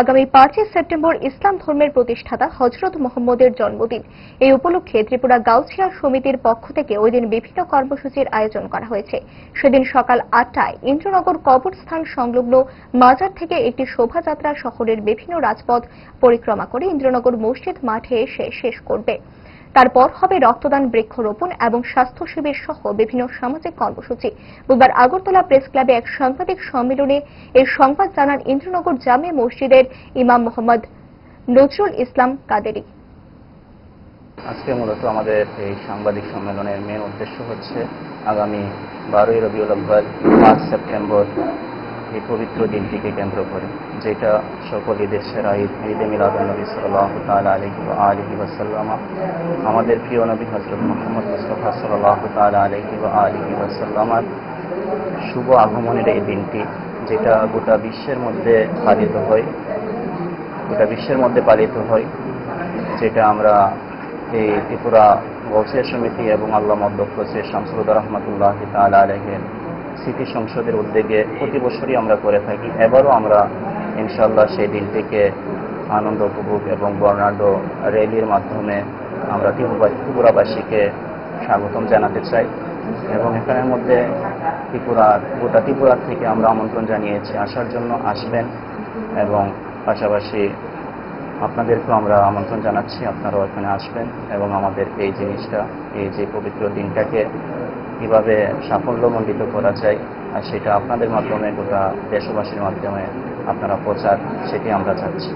আগামী পাঁচই সেপ্টেম্বর ইসলাম ধর্মের প্রতিষ্ঠাতা হজরত মোহাম্মদের জন্মদিন। এই উপলক্ষে ত্রিপুরা গাউছিয়া সমিতির পক্ষ থেকে ওইদিন বিভিন্ন কর্মসূচির আয়োজন করা হয়েছে। সেদিন সকাল আটটায় ইন্দ্রনগর কবরস্থান সংলগ্ন মাজার থেকে একটি শোভাযাত্রা শহরের বিভিন্ন রাজপথ পরিক্রমা করে ইন্দ্রনগর মসজিদ মাঠে এসে শেষ করবে। তারপর হবে রক্তদান, বৃক্ষরোপণ এবং স্বাস্থ্য শিবির সহ বিভিন্ন সামাজিক কর্মসূচি। বুধবার আগরতলা প্রেস ক্লাবে এক সাংবাদিক সম্মেলনে এই সংবাদ জানান ইন্দ্রনগর জামে মসজিদের ইমাম মোহাম্মদ নজরুল ইসলাম কাদেরি। আজকে মূলত আমাদের এই সাংবাদিক সম্মেলনের মেন উদ্দেশ্য হচ্ছে আগামী বারোই আব্বাল পাঁচ সেপ্টেম্বর এই পবিত্র দিনটিকে কেন্দ্র করে, যেটা সকল ঈদের সেরা ঈদ ঈদে মিলাদুলনবী সাল্লাহ তাল আলহি আলহি ওয়াসাল্লামা আমাদের প্রিয় নবী হজরত মোহাম্মদ মুস্তফা সাল্লাহ তাল আলহি আলহি ওয়াসাল্লামার শুভ আগমনের এই দিনটি, যেটা গোটা বিশ্বের মধ্যে পালিত হয়, গোটা বিশ্বের মধ্যে পালিত হয়, যেটা আমরা এই ত্রিপুরা গৌসিয়া সমিতি এবং আল্লাহ অধ্যক্ষ শ্রী শামসুদ রহমতুল্লাহ তাল আলহের স্মৃতি সংসদের উদ্যোগে প্রতি বছরই আমরা করে থাকি। এবারও আমরা ইনশাল্লাহ সেই দিনটিকে আনন্দ উপভোগ এবং বর্ণাঢ্য র্যালির মাধ্যমে আমরা ত্রিপুরাবাসীকে স্বাগতম জানাতে চাই এবং এখানের মধ্যে ত্রিপুরার গোটা ত্রিপুরার থেকে আমরা আমন্ত্রণ জানিয়েছি। আসার জন্য আসবেন এবং পাশাপাশি আপনাদেরকেও আমরা আমন্ত্রণ জানাচ্ছি। আপনারাও এখানে আসবেন এবং আমাদের এই জিনিসটা, এই যে পবিত্র দিনটাকে কীভাবে সাফল্যমণ্ডিত করা যায়, আর সেটা আপনাদের মাধ্যমে গোটা দেশবাসীর মাধ্যমে আপনারা প্রচার, সেটি আমরা চাচ্ছি।